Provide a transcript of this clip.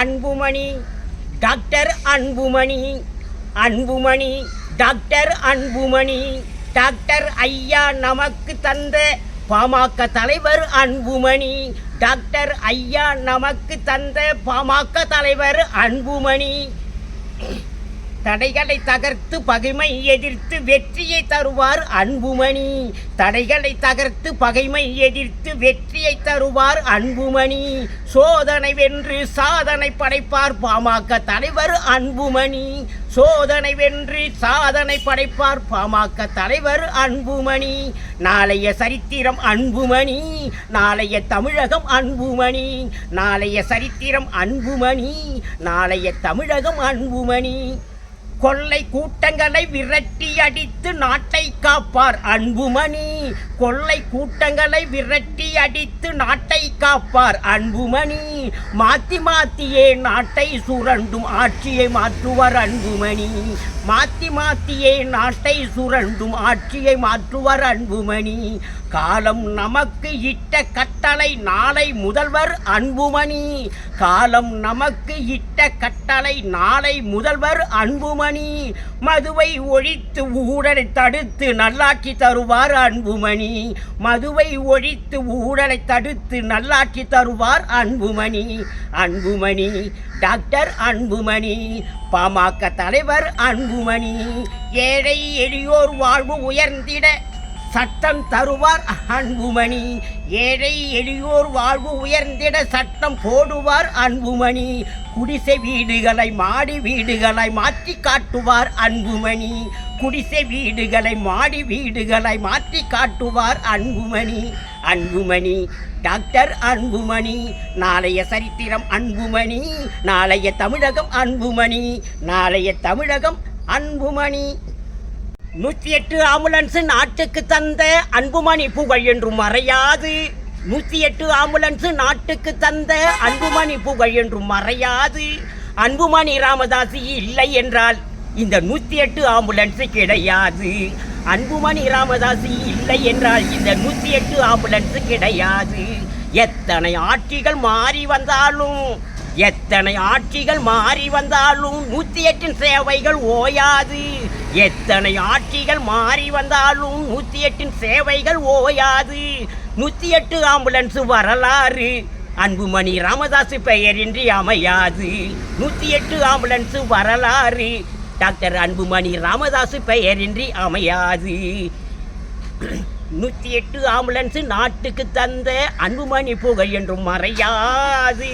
Anbumani doctor Anbumani. Anbumani doctor Anbumani. Doctor ஐயா நமக்கு தந்த பாமக தலைவர் அன்புமணி. டாக்டர் ஐயா நமக்கு தந்த பாமக தலைவர் அன்புமணி. தடைகளை தகர்த்து பகைமை எதிர்த்து வெற்றியை தருவார் அன்புமணி. தடைகளை தகர்த்து பகைமை எதிர்த்து வெற்றியை தருவார் அன்புமணி. சோதனை வென்று சாதனை படைப்பார் பாமக தலைவர் அன்புமணி. சோதனை வென்று சாதனை படைப்பார் பாமக தலைவர் அன்புமணி. நாளைய சரித்திரம் அன்புமணி. நாளைய தமிழகம் அன்புமணி. நாளைய சரித்திரம் அன்புமணி. நாளைய தமிழகம் அன்புமணி. கொள்ளை கூட்டங்களை விரட்டி அடித்து நாட்டை காப்பார் அன்புமணி. கொள்ளை கூட்டங்களை விரட்டி அடித்து நாட்டை காப்பார் அன்புமணி. மாத்தி மாத்தியே நாட்டை சுரண்டும் ஆட்சியை மாற்றுவார் அன்புமணி. மாத்தி மாத்தியே நாட்டை சுரண்டும் ஆட்சியை மாற்றுவார் அன்புமணி. காலம் நமக்கு இட்ட கட்டளை நாளை முதல்வர் அன்புமணி. காலம் நமக்கு இட்ட கட்டளை நாளை முதல்வர் அன்புமணி. மதுவை ஒழித்து ஊழலை தடுத்து நல்லாட்சி தருவார் அன்புமணி. மதுவை ஒழித்து ஊழலை தடுத்து நல்லாட்சி தருவார் அன்புமணி. அன்புமணி டாக்டர் அன்புமணி பாமக தலைவர் அன்புமணி. ஏழை எளியோர் வாழ்வு உயர்ந்திட சட்டம் தருவார் அன்புமணி. ஏழை எளியோர் வாழ்வு உயர்ந்திட சட்டம் போடுவார் அன்புமணி. குடிசை வீடுகளை மாடி வீடுகளை மாற்றி காட்டுவார் அன்புமணி. குடிசை வீடுகளை மாடி வீடுகளை மாற்றி காட்டுவார் அன்புமணி. அன்புமணி டாக்டர் அன்புமணி. நாளைய சரித்திரம் அன்புமணி. நாளைய தமிழகம் அன்புமணி. நாளைய தமிழகம் அன்புமணி. நூற்றி எட்டு ஆம்புலன்ஸ் நாட்டுக்கு தந்த அன்புமணி புகழ் என்றும் மறையாது. நூற்றி எட்டு ஆம்புலன்ஸ் நாட்டுக்கு தந்த அன்புமணி புகழ் என்றும் மறையாது. அன்புமணி ராமதாசி இல்லை என்றால் இந்த நூற்றி எட்டு ஆம்புலன்ஸ் கிடையாது. அன்புமணி ராமதாசி இல்லை என்றால் இந்த நூற்றி எட்டு ஆம்புலன்ஸ் கிடையாது. எத்தனை ஆட்சிகள் மாறி வந்தாலும் எத்தனை ஆட்சிகள் மாறி வந்தாலும் நூற்றி எட்டின் சேவைகள் ஓயாது. எத்தனை ஆட்சிகள் மாறி வந்தாலும் நூற்றி எட்டின் சேவைகள் ஓயாது. நூற்றி எட்டு ஆம்புலன்ஸ் வரலாறு அன்புமணி ராமதாஸ் பெயரின்றி அமையாது. நூற்றி எட்டு ஆம்புலன்ஸ் வரலாறு டாக்டர் அன்புமணி ராமதாஸ் பெயரின்றி அமையாது. நூற்றி எட்டு ஆம்புலன்ஸ் நாட்டுக்கு தந்த அன்புமணி புகழ் என்றும் மறையாது.